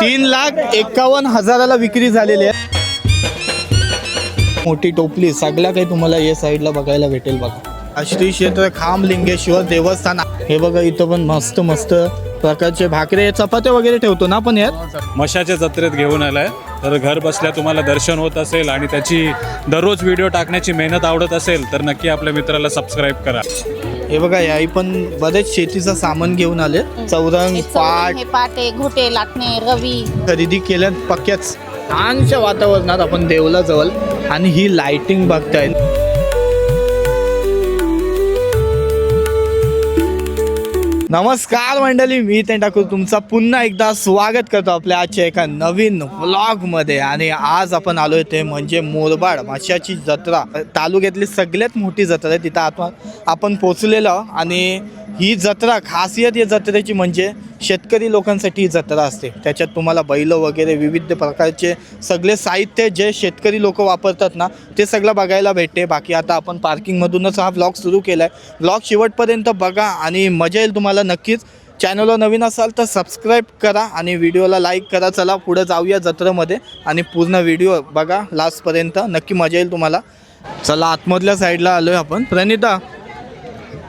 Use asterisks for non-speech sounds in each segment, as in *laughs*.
तीन लाख एकावन्न हजाराला विक्री झालेली आहे. मोठी टोपली सगळ्या काही तुम्हाला या साईडला बघायला भेटेल बघा. आश्री क्षेत्र खांब लिंगेश्वर देवस्थान. हे बघा इथं पण मस्त मस्त प्रकारचे भाकरे चपात्या वगैरे ठेवतो ना आपण यात? मशाच्या जत्रेत घेऊन आलाय. तर घर बसल्या तुम्हाला दर्शन होत असेल आणि त्याची दररोज व्हिडिओ टाकण्याची मेहनत आवडत असेल तर नक्की आपल्या मित्राला सबस्क्राईब करा. हे बघा याही पण बरेच शेतीचं सामान घेऊन आले. चौरंग पाट. पाटे घोटे लाटणे रवी. खरेदी केल्या पक्क्याच. छानशा वातावरणात आपण देवला जवळ आणि ही लाइटिंग बघतायत. नमस्कार मंडळी मी ते ठाकूर. तुमचा पुन्हा एकदा स्वागत करतो आपल्या आजच्या एका नवीन व्लॉगमध्ये आणि आज आपण आलोय ते म्हणजे मोरबाड माशाची जत्रा. तालुक्यातली सगळ्यात मोठी जत्रा आहे तिथं आपण आपण पोचलेलो आणि ही जत्रा खासियत या जत्रेची म्हणजे शेतकरी लोकांसाठी ही जत्रा असते. त्याच्यात तुम्हाला बैल वगैरे विविध प्रकारचे सगळे साहित्य जे शेतकरी लोक वापरतात ना ते सगळं बघायला भेटते. बाकी आता आपण पार्किंगमधूनच हा ब्लॉग सुरू केला आहे ब्लॉग शेवटपर्यंत बघा आणि मजा येईल तुम्हाला नक्कीच. चॅनलवर नवीन असाल तर सबस्क्राईब करा आणि व्हिडिओला लाईक करा. चला पुढं जाऊया जत्रेमध्ये आणि पूर्ण व्हिडिओ बघा. लास्टपर्यंत नक्की मजा येईल तुम्हाला. चला आतमधल्या साईडला आलो आहे आपण. प्रणिता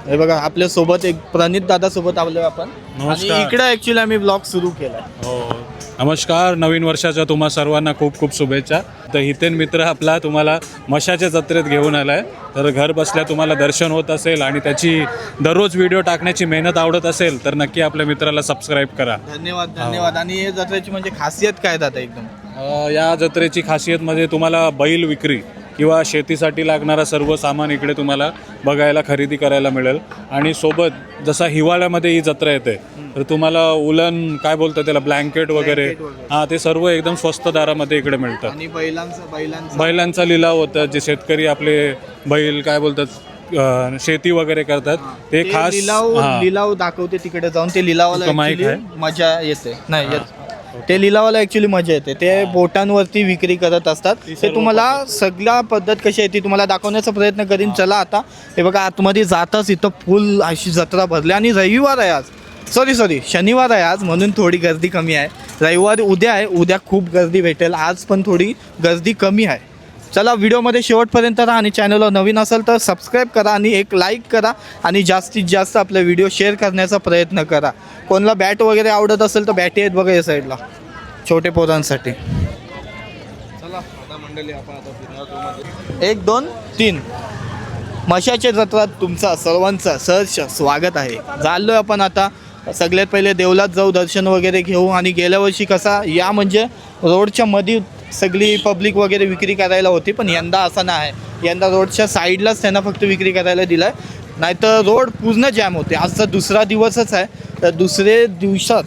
हे बघा आपल्यासोबत एक प्रणित दादा सोबत आलोय आपण. आणि नमस्कार. इकडे ऍक्च्युली आम्ही ब्लॉग सुरू केला हो. नमस्कार नवीन वर्षाच्या तुम्हा सर्वांना खूप खूप शुभेच्छा. तर हितेन मित्र आपला तुम्हाला मशाच्या जत्रेत घेऊन आलाय. तर घर बसल्या तुम्हाला दर्शन होत असेल आणि त्याची दररोज व्हिडिओ टाकण्याची मेहनत आवडत असेल तर नक्की आपल्या मित्राला सबस्क्राईब करा. धन्यवाद धन्यवाद. आणि हे जत्रेची म्हणजे खासियत काय दादा एकदम? अ, या जत्रेची खासियत म्हणजे तुम्हाला बैल विक्री. किंवा शेतीसाठी लागणारा सर्व सामान इकडे तुम्हाला बघायला खरेदी करायला मिळेल आणि सोबत जसा हिवाळ्यामध्ये ही जत्रा येते तर तुम्हाला उलन काय बोलतात त्याला ब्लँकेट वगैरे. हां ते सर्व एकदम स्वस्त दरामध्ये इकडे मिळतात आणि बैलांचं बैलांचं बैलांचा लिलाव होता जे शेतकरी आपले बैल काय बोलतात अ, शेती वगैरे करतात ते ते खास लिलाव हां. लिलाव दाखवते तिकडे जाऊन ते लिलावाला तुमचं mic actually आहे? मजा येते नाही येत ते लिलावाला ऍक्च्युली मजा येते. ते बोटांवरती विक्री करत असतात. ते तुम्हाला सगळा पद्धत कशी आहे ती तुम्हाला दाखवण्याचा प्रयत्न करीन. चला आता. हे बघा आतमध्ये जाताच इथं फुल अशी जत्रा भरली. आणि रविवार आहे आज. सॉरी सॉरी शनिवार आहे आज म्हणून थोडी गर्दी कमी आहे. रविवार उद्या आहे. उद्या खूप गर्दी भेटेल. आज पण थोडी गर्दी कमी आहे. चला व्हिडिओमध्ये शेवटपर्यंत राहा आणि चॅनलवर नवीन असेल तर सबस्क्राईब करा आणि एक लाईक करा आणि जास्तीत जास्त आपला व्हिडिओ शेअर करण्याचा प्रयत्न करा. कोणाला बॅट वगैरे आवडत असेल तर बॅटी आहेत बघा या साईडला छोटे पोरांसाठी. एक दोन तीन. मशाच्या जत्रात तुमचा सर्वांचा सहर्ष स्वागत आहे. चाललोय आपण आता. सगळ्यात पहिले देवलात जाऊ दर्शन वगैरे घेऊ आणि गेल्या वर्षी कसा या म्हणजे रोडच्या मध्ये सगळी पब्लिक वगैरे विक्री करायला होती पण यंदा असं नाही. आहे यंदा रोडच्या साईडलाच त्यांना फक्त विक्री करायला दिलं आहे नाहीतर रोड पूर्ण जॅम होते. आजचा दुसरा दिवसच आहे. तर दुसरे दिवसात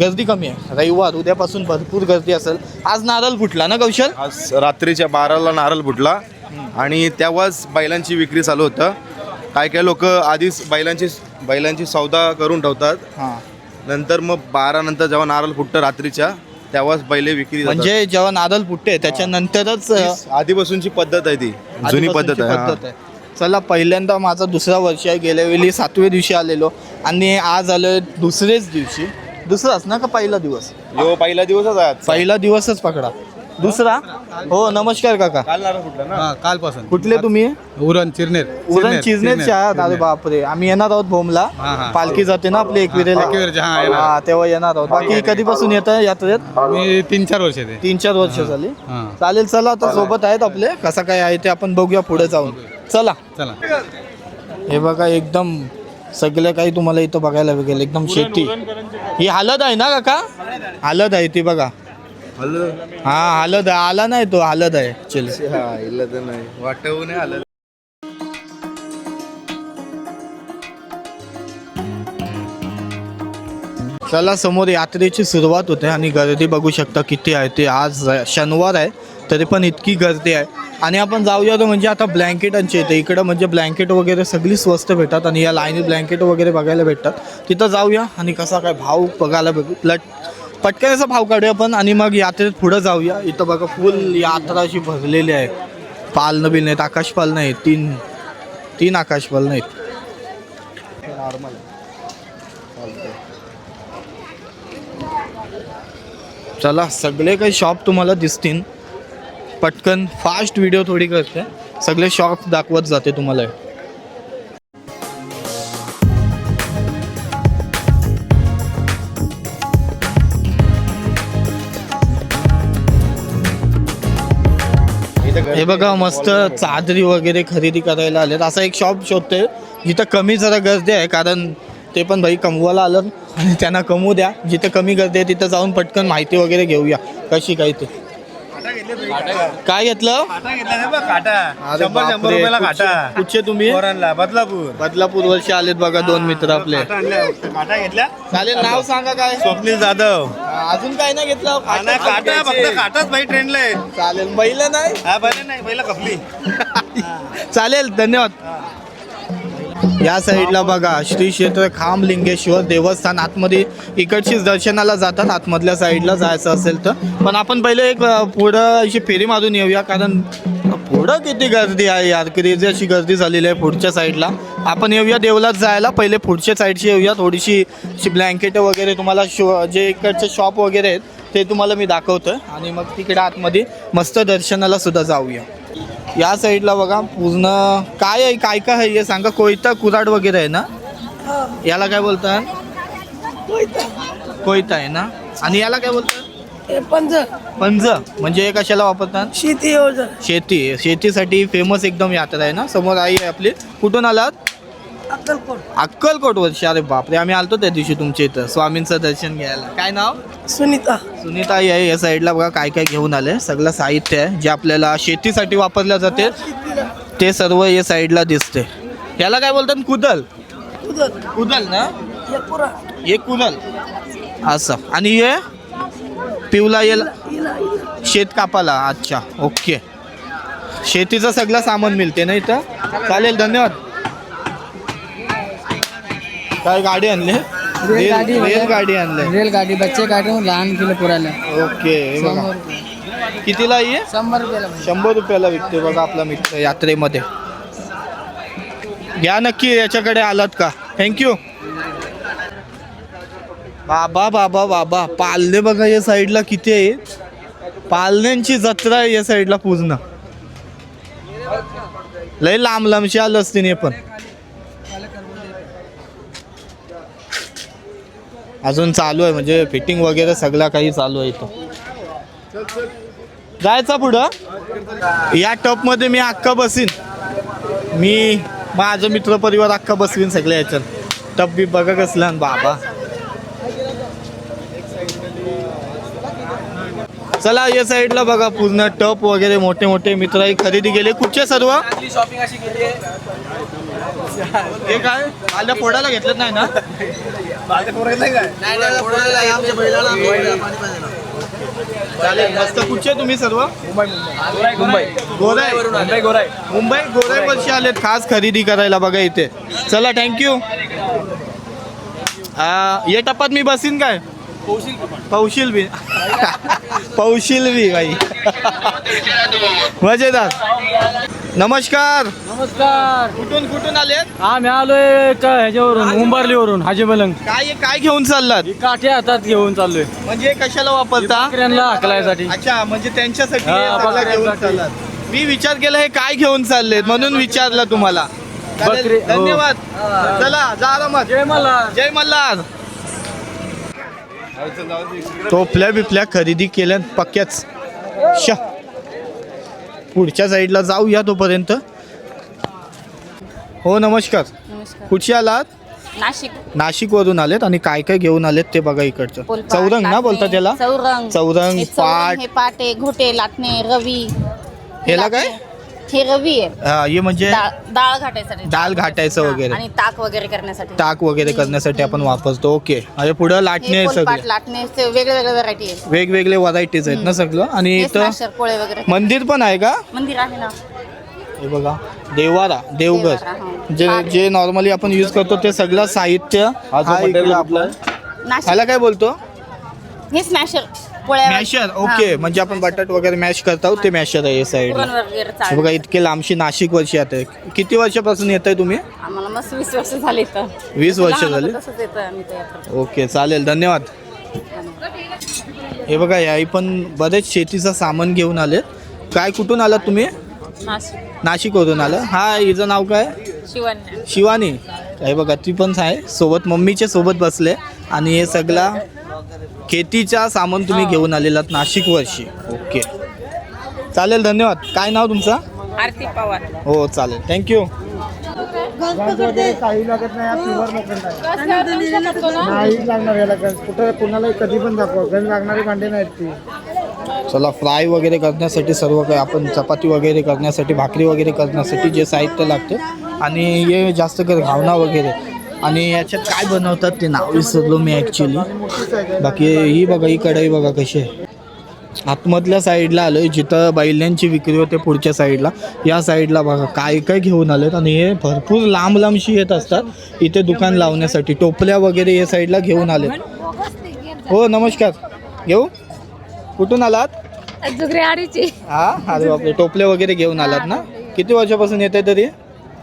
गर्दी कमी आहे. रविवार उद्यापासून भरपूर गर्दी असेल. आज नारळ फुटला ना कौशल? आज रात्रीच्या बाराला नारळ फुटला. आणि तेव्हाच बैलांची विक्री चालू होतं. काय काय लोक आधीच बैलांची बैलांची सौदा करून ठेवतात. हां. नंतर मग बारा नंतर जेव्हा नारळ फुटतं रात्रीच्या तेव्हाच बैले विक्री जातात. म्हणजे जेव्हा नारळ फुटते त्याच्यानंतरच तीच आधीपासूनची पद्धत आहे ती. जुनी पद्धत आहे हा. पद्धत आहे. चला पहिल्यांदा माझा दुसरा वर्ष आहे. गेल्या वेळी सातव्या दिवशी आलेलो. आणि आज आलोय दुसरेच दिवशी. दुसराच ना का पहिला दिवस. यो पहिला दिवसच आहे आजचा. पहिला दिवसच पकडा. दुसरा? हो नमस्कार काका. काल नारळ फुटला ना? हा कालपासून. कुठले तुम्ही? उरण चिरनेर. उरण चिजनेरचे आहात अरे बापरे. आम्ही येणार आहोत भोमला हा, हा. पालखी जाते ना आपली एकविरेला हा, येणार. हा तेव्हा येणार आहोत. बाकी कधीपासून येत आहे यात्रेत? मी तीन चार वर्ष ते तीन चार वर्ष झाली. हा. चालेल चला आता सोबत आहेत आपले. कसं काय आहे ते आपण बघूया पुढे जाऊन. चला. चला. हे बघा एकदम सगळं काही तुम्हाला इथं बघायला भेटेल. एकदम शेती. ही हालत आहे ना काका? हालत आहे ती बघा. हा हालत आहे. आला नाही तो हालत आहे. हा तर नाही. वाटवू नाही आलं चला समोर यात्रेची सुरुवात होते आणि गर्दी बघू शकता किती आहे ते. आज शनिवार आहे तरी पण इतकी गर्दी आहे. आणि आपण जाऊया तर म्हणजे आता ब्लँकेटांची येते इकडं म्हणजे ब्लँकेट वगैरे सगळी स्वस्त भेटतात आणि या लाईनी ब्लँकेट वगैरे बघायला भेटतात. तिथं जाऊया आणि कसा काय भाव बघायला भेटू. पटकन भाव काढूया आपण आणि मग यात्रेत पुढं जाऊया. इथं बघा फुल यात्रा अशी भरलेली आहे. पालनं बिल नाहीत आकाश नाही तीन तीन आकाश आहेत नॉर्मल चला सगळे काही शॉप तुम्हाला दिसतील. पटकन फास्ट व्हिडिओ थोडी करते. सगळे शॉप दाखवत जाते तुम्हाला. बघा मस्त चादरी वगैरे खरेदी करायला आलेत. असा एक शॉप शोधते जिथं कमी जरा गर्दी आहे कारण ते पण भाई कमवायला आलं. आणि त्यांना कमवू द्या. जिथं कमी गर्दी आहे तिथं जाऊन पटकन माहिती वगैरे घेऊया. कशी काय ते. काय घेतलं? शंभर रुपयाला काटा. कुठचे तुम्ही? बदलापूर. बदलापूर वर्षी आलेत बघा दोन मित्र आपले. काटा घेतल्या चालेल नाव सांगा काय? स्वप्नील जाधव. अजून काय नाही घेतलं? हा ना काटा फक्त काटाच भाई ट्रेंडला आहे चालेल महिला नाही? हा बरं नाही पहिला कपली *laughs* चालेल धन्यवाद. या साईडला बघा श्री क्षेत्र खांब लिंगेश्वर देवस्थान. आतमध्ये इकडचीच दर्शनाला जातात आतमधल्या साईडला जायचं असेल तर. पण आपण पहिले एक पुढं अशी फेरी मारून येऊया कारण पुढं किती गर्दी आहे यार क्रेझी अशी गर्दी झालेली आहे पुढच्या साईडला. आपण येऊया देवलात जायला पहिले पुढच्या साईडची येऊया थोडीशी अशी ब्लँकेटं वगैरे तुम्हाला शो जे इकडचे शॉप वगैरे आहेत ते तुम्हाला मी दाखवतो आणि मग तिकडे आतमध्ये मस्त दर्शनाला सुद्धा जाऊया. या साईडला बघा पूर्ण काय आहे काय काय आहे हे सांगा. कोयता कुराड वगैरे आहे ना? याला काय बोलतात? कोयता. आहे ना? आणि याला काय बोलतात? पंज. पंज. म्हणजे हे कशाला वापरतात? शेती शेती. शेतीसाठी फेमस एकदम यात्रा आहे ना? समोर आई आहे आपली. कुठून आलात? अक्कलकोट. अक्कलकोट वर्षी अरे बापरे आम्ही आलतो त्या दिवशी तुमच्या इथं. स्वामींचं दर्शन घ्यायला. काय नाव? सुनीता. सुनीता आहे या साईडला बघा काय काय घेऊन आले. सगळं साहित्य आहे जे आपल्याला शेतीसाठी वापरल्या जाते. ते सर्व या साईडला दिसते. याला काय बोलतात? कुदल. उदर कुदल ना? हे पुरा. हे कुदल. असं. आणि हे? पिवला येल शेत कापाला. अच्छा ओके. शेतीचं सगळं सामान मिळते ना इथं? चालेल धन्यवाद. काय गाडी आणली? रेल वगैरे. गाडी आणली. रेलगाडी बच्चे काढून लहान किलो पुरायला. ओके हे बघा. कितीला आहे शंभर रुपयाला. शंभर रुपयाला विकते बघा आपला मित्र यात्रेमध्ये. घ्या नक्की याच्याकडे आलात का? थँक्यू बाबा बाबा बाबा पालने बघा या साईडला किती आहे. पालण्यांची जत्रा आहे या साईडला पूर्ण. लय लांब लांबशी आलं असते हे पण. अजून चालू आहे म्हणजे फिटिंग वगैरे सगळं काही चालू आहे इथं. जायचा पुढं? या टपमध्ये मी अख्खा बसीन. मी माझं मित्र परिवार अख्खा बसवीन सगळ्या याच्यात. टप बी बघा कसला बाबा. चला या साईडला बघा पूर्ण टप वगैरे मोठे मोठे मित्र खरेदी केले. कुठचे सर्व? हे काय? आल्या फोडायला घेतलं नाही ना? चालेल मस्त. कुठचे तुम्ही सर्व? मुंबई गोराय मुंबई. गोराय मुंबई गोराय वर्षी आलेत खास खरेदी करायला बघा इथे. चला थँक्यू या टप्प्यात मी बसीन काय? पौशील बी. *laughs* पौशील बी बाई. *laughs* मजेदार. नमस्कार. नमस्कार. कुठून कुठून आलेत? आम्ही आलोय का ह्याच्यावरून उंबारलीवरून हाजी मलंग काय काय घेऊन चाललात? ही काठी हातात घेऊन चाललोय. म्हणजे कशाला वापरता? बकऱ्यांना हाकलायसाठी. अच्छा म्हणजे त्यांच्यासाठी हे हा, घेऊन. चाललात. मी विचार केला हे काय घेऊन चाललेत म्हणून विचारलं तुम्हाला. चालेल, बकरी, हो. धन्यवाद. चला जा आरामात. जय मला जय मल्हार. टोपल्या बिपल्या खरेदी केल्या पक्क्याच. श. पुढच्या साईडला जाऊया तोपर्यंत. हो नमस्कार. नमस्कार. कुठचे आलात? नाशिक. नाशिक वरून आलेत आणि काय काय घेऊन आलेत ते बघा इकडचं. पोलपाट, चौरंग ना लाटणे, बोलतात त्याला चौरंग. चौरंग, हे पाट. हे पाटे घोटे लाटणे रवी. ह्याला काय? लाटणे. हे रवी आहे. हा, हे म्हणजे डाळ डाळ घाटायसाठी. डाळ घाटायचं हा, वगैरे. आणि ताक वगैरे करण्यासाठी. ताक वगैरे करण्यासाठी आपण वापरतो. ओके. आणि पुढं लाटणे हे आहे पोलपाट सगळे. लाटणे ते वेगळे वेगळे व्हरायटी आहे वेगवेगळे व्हरायटीज आहेत ना सगळं? आणि हे इथं स्मॅशर, पोळे वगैरे मंदिर पण आहे का? मंदिर आहे ना. हे बघा. देवारा देवघर. देवारा, हो. जे जे नॉर्मली आपण यूज करतो ते सगळं साहित्य हा इकडे. आपलं नाशिक. ह्याला काय बोलतो? हे स्मॅशर पोळ्या मॅशर ओके म्हणजे आपण बटाट वगैरे मॅश करतो ते मॅशर आहे साईड पुरण वगैरे बघा इतके लांबशी नाशिक वर्षी आता किती वर्षापासून येत आहे तुम्ही? आम्हाला मस्त वीस वर्ष झाली तर 20 वर्ष झाली? तसंच येतं आम्ही ओके चालेल. धन्यवाद. हे बघा याही पण बरेच शेतीचं सामान घेऊन आलेत. काय कुठून आलात तुम्ही? नाशिक. नाशिकवरून आलं हा हिचं नाव काय? शिवण्या शिवानी. हे बघा ती पण आहे. सोबत मम्मीच्या सोबत बसले. आणि हे सगळा खेतीचा सामान तुम्ही घेऊन आलेलात नाशिक वर्षी. ओके. चालेल धन्यवाद. काय नाव तुमचं? आरती पवार. हो चालेल. थँक्यू काही लागत नाही प्युअर नाही लागणार याला गंज. कुठं कुणाला कधी पण दाखवा. गंज लागणारी भांडे नाहीत ती. चला फ्राय वगैरे करण्यासाठी सर्व काही आपण चपाती वगैरे करण्यासाठी भाकरी वगैरे करण्यासाठी जे साहित्य लागते आणि हे जास्त कर घावना वगैरे. आणि याच्यात काय बनवतात ते नाव विसरलो मी ॲक्च्युली बाकी ही बघा ही कढई बघा कशी आहे. आतमधल्या साईडला आलो आहे जिथं बैल्यांची विक्री होते पुढच्या साईडला या साईडला बघा काय काय घेऊन आलेत आणि हे भरपूर लांब लांबशी येत असतात. इथे दुकान लावण्यासाठी टोपल्या वगैरे या साईडला घेऊन आलेत. हो नमस्कार. घेऊ? कुठून आलात? हा? अरे बापरे टोपले वगैरे घेऊन आलात ना? किती वर्षापासून येत आहे तरी?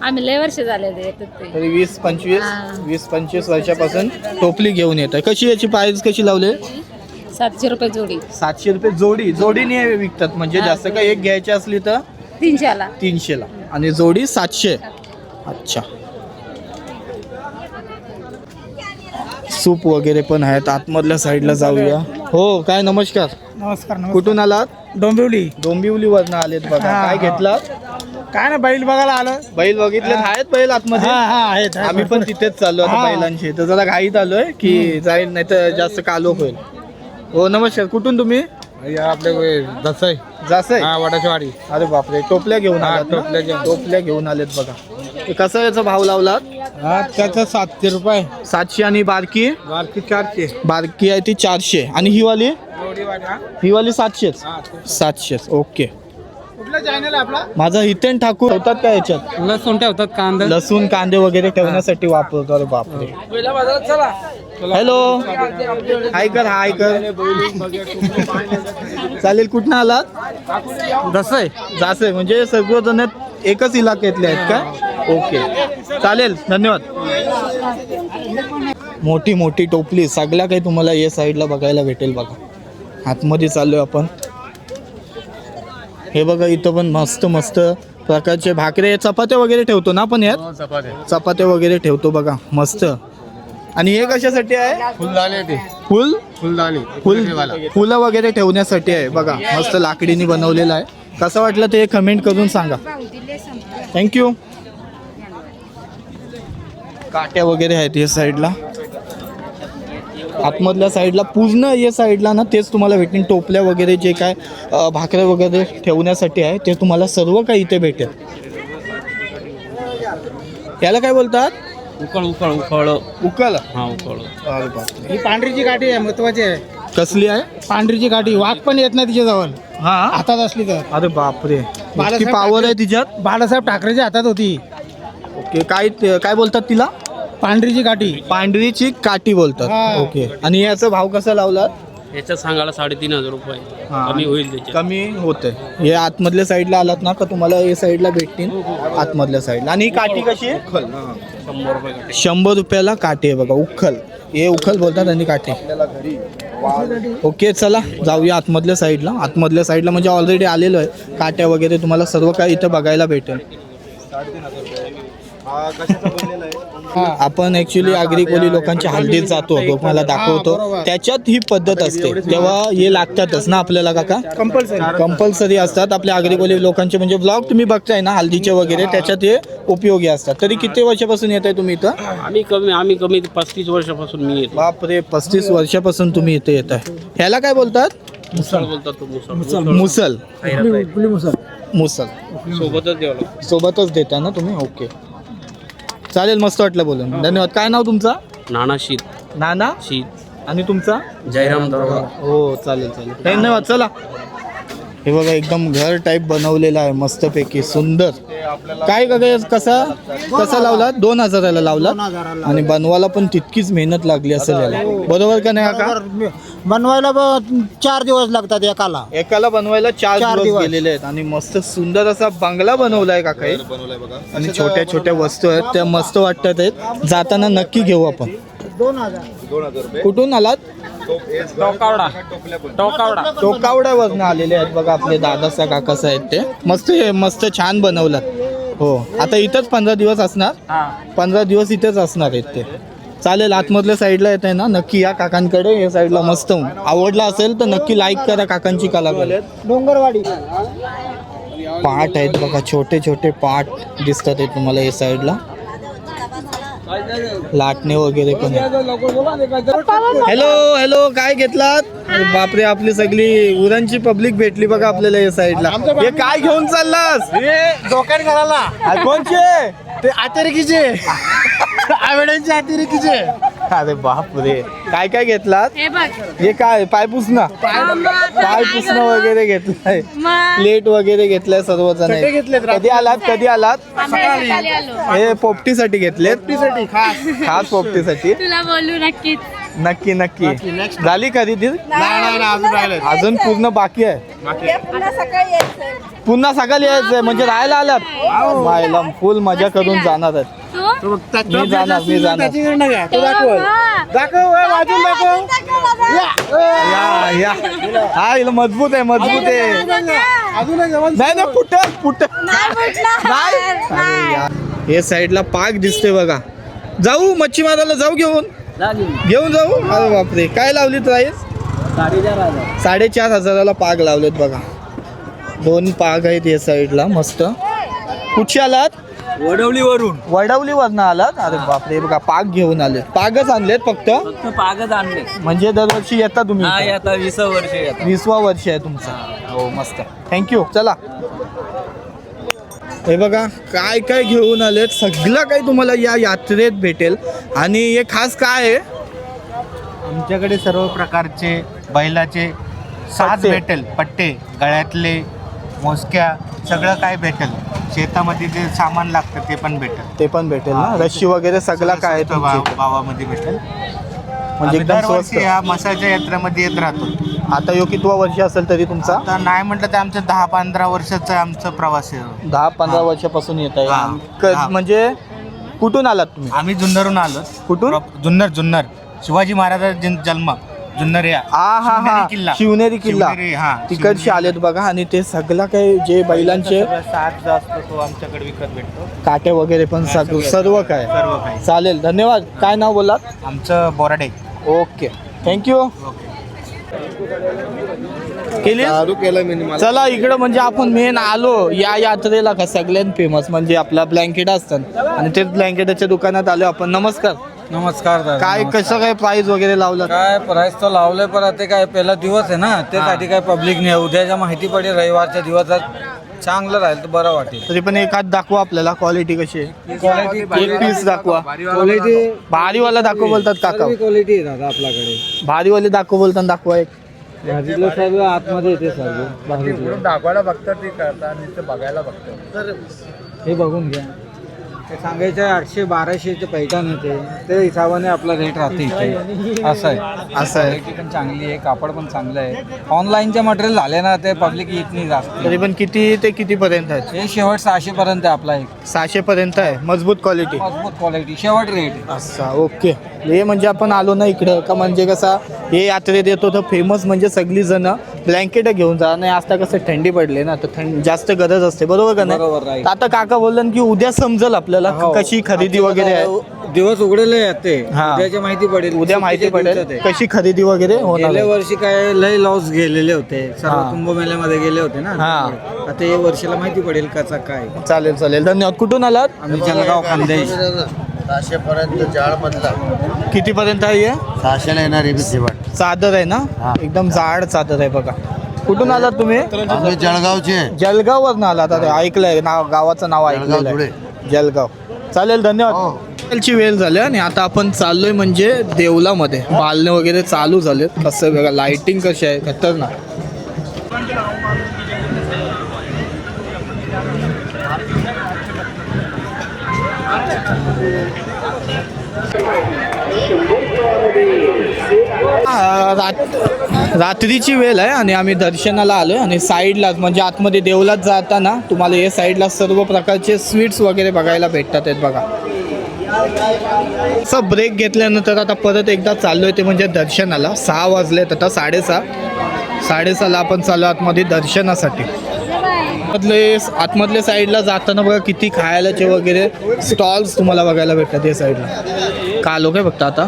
आम्ही लय वर्ष झाले ते येतात ते. तरी वीस पंचवीस वीस पंचवीस वर्षापासून टोपली घेऊन येत आहे कशी याची प्राईस कशी लावले? सातशे रुपये जोडी. सातशे रुपये जोडी. जोडीने विकतात म्हणजे जास्त काय एक घ्यायची असली तर? तीनशेला. तीनशेला आणि जोडी सातशे. अच्छा. सूप वगैरे पण आहेत. आतमधल्या साईडला जाऊया. हो काय नमस्कार. नमस्कार कुठून आलात? डोंबिवली. डोंबिवलीवरनं आलेत बघा. काय हा. काय ना बैल बघायला आलं. बैल बघितले आहेत बैल आतमध्ये. हा हा आहेत आम्ही पण तिथेच चाललो आता हा. बैलांशी. तर जरा घाईत आलोय की जाईल नाही तर जास्त कालोख होईल. हो नमस्कार. कुठून तुम्ही? आपले दसई जासय हा वडाची वाडी अरे बापरे टोपल्या घेऊन हा, आलात ना? टोपल्या घेऊन. टोपल्या घेऊन आलेत बघा. हे कसं याचा भाव लावलात? हा त्याचं सातशे रुपये. सातशे आणि बारकी? बारकी चारशे. बारकी आहे ती चारशे. आणि ही वाली हा. वाली सातशेच. सातशेच. ओके. माझा हितेन ठाकूर. होतात का याच्यात? लसूण ठेवतात कांदा. लसूण कांदे वगैरे ठेवण्यासाठी वापरतो. अरे बापरे. हॅलो. हाय कर हाय कर. चालेल कुठनं आलात? दसय जासे म्हणजे सर्वजण एकच इलाक्यातले आहेत का? ओके. चालेल धन्यवाद. मोठी मोठी टोपली. सगळ्या काही तुम्हाला या साईडला बघायला भेटेल बघा. आतमध्ये चाललोय आपण. हे बघा इथं पण मस्त मस्त प्रकारचे भाकरे चपात्या वगैरे ठेवतो ना आपण यात? चपात्या. वगैरे ठेवतो बघा मस्त. आणि हे कशासाठी आहे? फुलदाणे ते. फुल? फुलदाणे. फुल? फुलं वगैरे ठेवण्यासाठी आहे बघा मस्त लाकडीने बनवलेलं आहे. कसं वाटलं ते कमेंट करून सांगा. थँक्यू काट्या वगैरे आहेत या साईडला आतमधल्या साईडला पूर्ण या साईडला ना तेच तुम्हाला भेटेल टोपल्या वगैरे जे काय भाकऱ्या वगैरे ठेवण्यासाठी आहे ते तुम्हाला सर्व काही इथे भेटेल. याला काय बोलतात? उकळ उकळ उकळ. उकल हा उकळ. अरे बापरे. ही पांढरीची गाठी आहे महत्वाची आहे. कसली आहे? पांढरीची गाठी वाघ पण येत नाही तिच्याजवळ. हा? हातात असली तर. अरे बापरे. इतकी बाळासाहेब पावर आहे तिच्यात? बाळासाहेब ठाकरेच्या हातात होती. ओके काय काय बोलतात तिला? पांढरीची गाठी पांढरीची काठी बोलतात. हा. ओके. आणि याचा भाव कसा लावला याच्यात सांगायला साडेतीन हजार रुपये. हा. कमी होईल त्याच्यात. कमी होते हे आतमधल्या साईडला आलात ना का तुम्हाला हे साईडला भेटतील. आतमधल्या साईडला. आणि ही काठी कशी आहे? शंभर रुपये काटे. शंभर रुपयाला काठी आहे बघा उखल. हे उखल बोलतात आणि काठी. ओके चला जाऊया आतमधल्या साईडला. आतमधल्या साईडला म्हणजे ऑलरेडी आलेलो आहे. काट्या वगैरे तुम्हाला सर्व काही इथं बघायला भेटेल. आपण ऍक्च्युली आगरी कोली लोकांच्या हल्दीत जातो तुम्हाला दाखवतो. त्याच्यात ही पद्धत असते. तेव्हा हे लागतातच ना आपल्याला काका? कंपल्सरी कंपल्सरी असतात आपल्या आगरी कोली लोकांचे. म्हणजे ब्लॉग तुम्ही बघताय ना हल्दीचे वगैरे त्याच्यात हे उपयोगी असतात. तरी किती वर्षापासून येत आहे तुम्ही इथं? आम्ही कमी आम्ही कमी पस्तीस वर्षापासून मी येतो. बापरे पस्तीस वर्षापासून तुम्ही इथे येत आहे ह्याला काय बोलतात? मुसळ बोलतात तो मुसळ. मुसल मुसल सोबतच द्यावं लागतं. सोबतच देता ना तुम्ही? ओके. चालेल मस्त वाटलं बोलून. धन्यवाद. काय नाव तुमचं? नाना शीत. नाना? शीत. आणि तुमचा? जयराम दरबार हो चालेल चालेल. धन्यवाद. चला. हे बघा एकदम घर टाईप बनवलेलं आहे मस्तपैकी सुंदर. काय का काय कसा? कसा लावला? दोन हजाराला लावला? आणि बनवायला पण तितकीच मेहनत लागली असेल याला. बरोबर का नाही का बनवायला चार दिवस लागतात एकाला. एकाला बनवायला चार चार दिवस. गेलेले आहेत. आणि मस्त सुंदर असा बंगला बनवलाय का काही आणि छोट्या छोट्या वस्तू आहेत त्या मस्त वाटतात आहेत. जाताना नक्की घेऊ आपण. दोन हजार. कुठून आलात? टोकावडा. टोकावडा. टोकावड्यावरनं आलेले आहेत बघा आपले दादासा काकासा आहेत ते. मस्त मस्त छान बनवलं. हो. आता इथंच पंधरा दिवस असणार? पंधरा दिवस इथेच असणार आहेत ते. चालेल आतमधल्या साईडला येत आहे ना नक्की या काकांकडे या साईडला मस्त आवडला असेल तर नक्की लाईक करा काकांची कलाकला डोंगरवाडी. पाट आहेत बघा छोटे छोटे पाट दिसतात आहेत तुम्हाला या साईडला लाटणे वगैरे पण हॅलो हॅलो काय घेतलात? बापरे आपली सगळी उरांची पब्लिक भेटली बघा आपल्याला या साईडला. हे काय घेऊन चाललास? डोक्यात घालायला. आ, कोणचे? ते अतिरेकीचे. आवेड्यांचे अतिरेकीचे. *laughs* अरे बापरे काय काय घेतलात? हे बघ. हे काय? पाय पुसणं? पाय पुसणं वगैरे घेतलंय. प्लेट वगैरे घेतलंय सर्वजण घेतलेत कधी आलात? कधी आलात? सकाळी आलो. हे पोपटीसाठी घेतलेत. साठी खास. खास पोपटीसाठी. तुला बोलू नक्कीच. नक्की नक्की. झाली खरेदी नाही नाही अजून राहिले. अजून पूर्ण बाकी आहे? पुन्हा सकाळी यायचंय. म्हणजे राहायला आलात? मायला फुल मजा करून जाणार आहेत. तू? मी जाणार मी जाणार. त्याची नाही घ्या. तू दाखव. दाखव ए, वाजून दाखव या. या हा हिला मजबूत आहे मजबूत आहे. अजून एक जवळ नाही ना नाही. हे साईडला पाक दिसते बघा. जाऊ मच्छी मारायला जाऊ घेऊन. घेऊन. जाऊ? अरे बापरे. काय लावली प्राईस साडेचार हजाराला पाग लावलेत बघा. दोन पाग आहेत या साईडला मस्त. कुठे आलात? वडवलीवरून. वडवलीवरनं आलात? अरे बापरे बघा पाक घेऊन आले. पागच आणलेत फक्त? फक्त पागच आणले. म्हणजे दरवर्षी येता तुम्ही इथं? आता वीस वर्ष येतात विसवा वर्ष आहे तुमचा. हो मस्त. थँक्यू चला. हे बघा काय काय घेऊन आलेत? सगळं काही तुम्हाला या यात्रेत भेटेल. आणि हे खास काय आहे? आमच्याकडे सर्व प्रकारचे बैलाचे साज पट्टे. भेटेल. पट्टे गळ्यातले मोजक्या सगळं काय भेटेल? शेतामध्ये जे सामान लागतं ते पण भेटेल. ते पण भेटेल ना? रशी वगैरे सगळं काय आहे भावामध्ये भेटेल. म्हणजे आम्ही एकदम दरवर्षी स्वस्त. या मसाच्या यात्रेमध्ये येत राहतो. आता यो कितवा वर्ष असेल तरी तुमचा? आता नाही म्हटलं तर आमचं दहा पंधरा वर्षाचं आमचं प्रवास आहे. दहा पंधरा वर्षापासून येत आहे. हा. हा. म्हणजे कुठून आलात तुम्ही? आम्ही जुन्नरहून आलो. कुठून? जुन्नर जुन्नर. शिवाजी महाराजांचा जन- जन्म. जुन्नर. या हा हा. हा शिवनेरी किल्ला. शिवनेरी किल्ला. शिवनेरी, हा. तिकडचे शिवनेरी. आलेत बघा. आणि ते सगळं काही जे बैलांचे सगळं साज जो असतो तो आमच्याकडे विकत भेटतो. काटे वगैरे पण सग- सर्व काय? सर्व काही. चालेल. धन्यवाद. काय नाव बोलात आमचं बोराडे. ओके. थँक्यू केली चला इकडं म्हणजे आपण मेन आलो. या यात्रेला का सगळ्यात फेमस म्हणजे आपला ब्लँकेट असतात आणि तेच ब्लँकेटाच्या दुकानात आलो आपण. नमस्कार. नमस्कार दादा काय कसं काय प्राइस वगैरे लावलं? काय प्राइस तर लावलंय पण ते काय पहिला दिवस आहे ना त्यासाठी काय पब्लिक नाही. उद्याच्या माहिती पडेल रविवारच्या दिवसात चांगलं राहील तर बरं वाटेल. तरी पण एखाद दाखवा आपल्याला क्वालिटी कशी आहे? क्वालिटी एक पीस दाखवा. क्वालिटी भारीवाला दाखव. बोलतात काका. क्वालिटी आहे दादा आपल्याकडे. भारीवाले दाखव बोलतात दाखवा एक. भाजीतलं सर्व आतमध्ये येते सर्व. भाजीतलं दाखवायला बघतात ते करतात आणि ते बघायला बघतात. हे बघून घ्या. ते सांगायचं आहे आठशे बाराशेचे पैठण येते त्या हिशोबाने आपला रेट राहते इथे. असं आहे. असं आहे. क्वालिटी पण चांगली आहे कापड पण चांगलं आहे. ऑनलाईनचे मटेरियल झाले ना ते पब्लिक येत नाही जास्त. तरी पण किती ते किती पर्यंत आहेत? हे शेवट सहाशे पर्यंत आहे आपला एक. सहाशे पर्यंत आहे. मजबूत क्वालिटी मजबूत क्वालिटी शेवट रेट अच्छा ओके. हे म्हणजे आपण आलो ना इकडं का म्हणजे कसा हे यात्रेत येतो तर फेमस म्हणजे सगळी जण ब्लँकेट घेऊन जा आणि आता कसं थंडी पडली ना तर थंड जास्त गरज असते बरोबर का बरोबर, नाही right. तर आता काका बोललं की उद्या समजेल आपल्याला हो. कशी खरेदी वगैरे आहे दिवस उघडेले येते हा. उद्याची माहिती पडेल उद्या माहिती पडेल आहे. कशी खरेदी वगैरे होणार गेल्या आहे. वर्षी काय लय लॉस गेलेले होते सर्व हा. कुंभमेळ्यामध्ये गेले होते ना हा. आता या वर्षीला माहिती पडेल कसा काय चालेल चालेल धन्यवाद कुठून आलात आम्ही जलगाव खानदेश सहाशे पर्यंत जाळ मधला किती पर्यंत आहे हे? सहाशेला येणार आहे चादर आहे ना? एकदम जाड चादर आहे बघा. कुठून आलात तुम्ही? आम्ही जळगावचे. जलगाव वरनं अरे ऐकलंय नाव गावाचं नाव ऐकलेलं आहे. जलगाव चालेल धन्यवाद. ची वेळ झाली आणि आता आपण चाललोय म्हणजे देवलामध्ये. बालने वगैरे चालू झाले कसं बघा लाइटिंग कशी आहे? खतरनाक. रात्रीची वेळ आहे आणि आम्ही दर्शनाला आलो आणि साईडलाच म्हणजे आतमध्ये देवलात जाताना तुम्हाला या साईडला सर्व प्रकारचे स्वीट्स वगैरे बघायला भेटतात आहेत बघा. असं ब्रेक घेतल्यानंतर आता परत एकदा चाललोय ते म्हणजे दर्शनाला. सहा वाजलेत आता साडेसहा. साडेसहाला आपण चालू आतमध्ये दर्शनासाठी. आतमधले आतमधल्या साईडला जाताना बघा किती खायलाचे वगैरे स्टॉल्स तुम्हाला बघायला भेटतात या साईडला. का आलो काय बघता आता?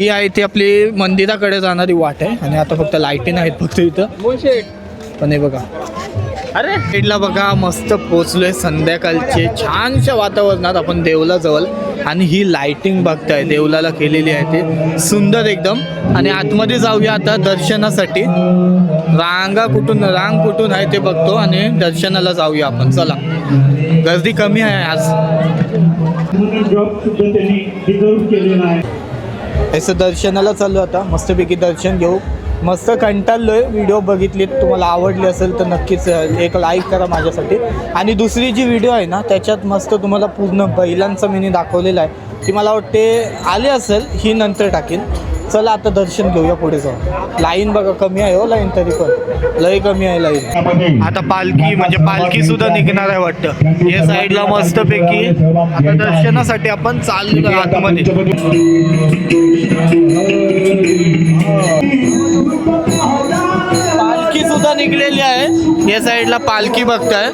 ही आहे ती आपली मंदिराकडे जाणारी वाट आहे. आणि आता फक्त लाईटी नाहीत फक्त इथं. पण हे बघा. अरे साईडला बघा मस्त पोचलोय संध्याकाळचे. छानशा वातावरणात आपण देवला जवळ आणि ही लाइटिंग बघताय देवलाला केलेली आहे ते. सुंदर एकदम. आणि आतमध्ये जाऊया आता दर्शनासाठी. रांगा कुठून रांग कुठून आहे ते बघतो आणि दर्शनाला जाऊया आपण. चला. गर्दी कमी आहे आज. याचं असं दर्शनाला चाललो आता. मस्तपैकी दर्शन घेऊ. मस्त कंटाळलो आहे व्हिडिओ बघितली तुम्हाला आवडली असेल तर नक्कीच एक लाईक करा माझ्यासाठी. आणि दुसरी जी व्हिडिओ आहे ना त्याच्यात मस्त तुम्हाला पूर्ण बैलांचं मी दाखवलेलं आहे. ती मला वाटते आले असेल ही नंतर टाकेन. चला आता दर्शन घेऊया पुढे जाऊन. लाईन बघा कमी आहे हो लाईन तरी पण. लय कमी आहे लाईन. आता पालखी म्हणजे पालखी सुद्धा निघणार आहे वाटतं. या साईडला मस्तपैकी आता दर्शनासाठी आपण चाललो आतमध्ये. पालखी सुद्धा निघलेली आहे. या साईडला पालखी बघताय.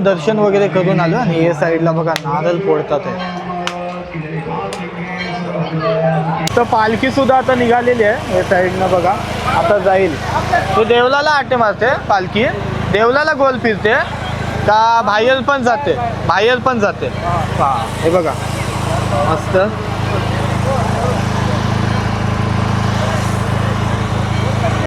दर्शन वगैरे करून आलो आणि या साईडला बघा नारळ फोडतात आहे तर पालखी सुद्धा आता निघालेली आहे या साईडनं बघा. आता जाईल. तो देवलाला आटे मारते पालखी. देवलाला गोल फिरते. का बाहेर पण जाते? बाहेर पण जाते. हा हे बघा. मस्त.